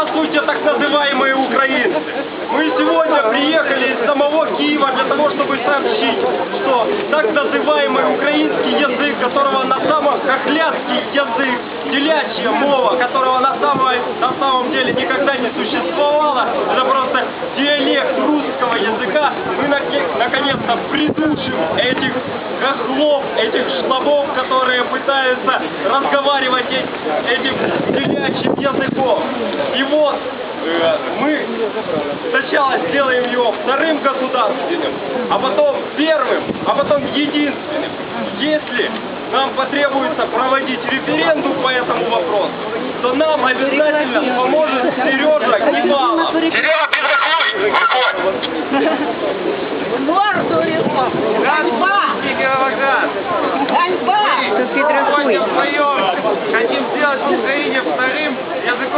Здравствуйте, так называемые украинцы! Мы сегодня приехали из самого Киева для того, чтобы сообщить, что так называемый украинский язык, которого на самом хохлядский язык, телячья мова, которого на, самой, на самом деле никогда не существовало, это просто диалект русского языка, мы наконец-то придушим этих хохлов, этих шлабов, которые пытаются разговаривать этим телячьим языком. И вот э, мы сначала сделаем его вторым государственным, а потом первым, а потом единственным. Если нам потребуется проводить референдум по этому вопросу, то нам обязательно поможет Сережа Кивалов. Серега, безраклуй! Выходь!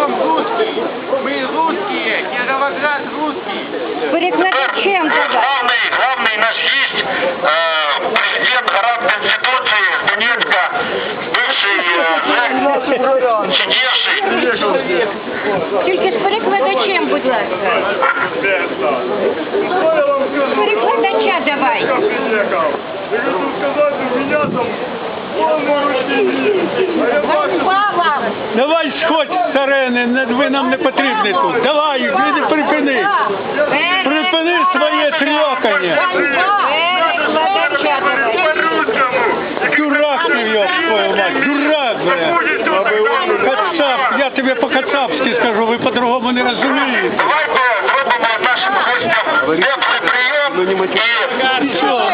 Языком русский. Мы русские, Кировоград русский. Перекладачем Э, давай! Главный, главный наш есть э, президент гарант Конституции Донецка, бывший э, сидевший. Тільки з перекладачем, будь ласка. Перекладача давай. Я приехал. Я хочу сказать, у меня там Давай сходь з арени, ви нам не потрібні тут. Давай, припини. Припини своє по-русскому. Дурак ти його твою мать, дурак, бля. Кацап, я тобі по-кацапськи скажу, ви по-другому не розумієте. Давайте зробимо нашим гостям теплий прийом Що,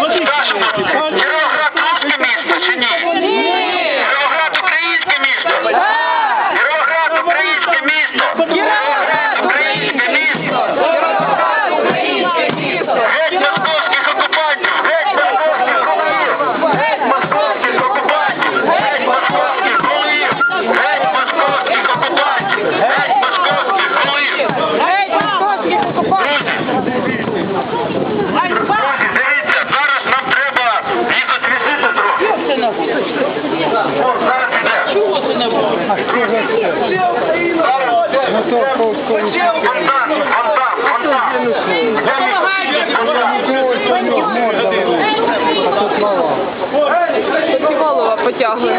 Зачем он там? Он там, он там. Голова потягли.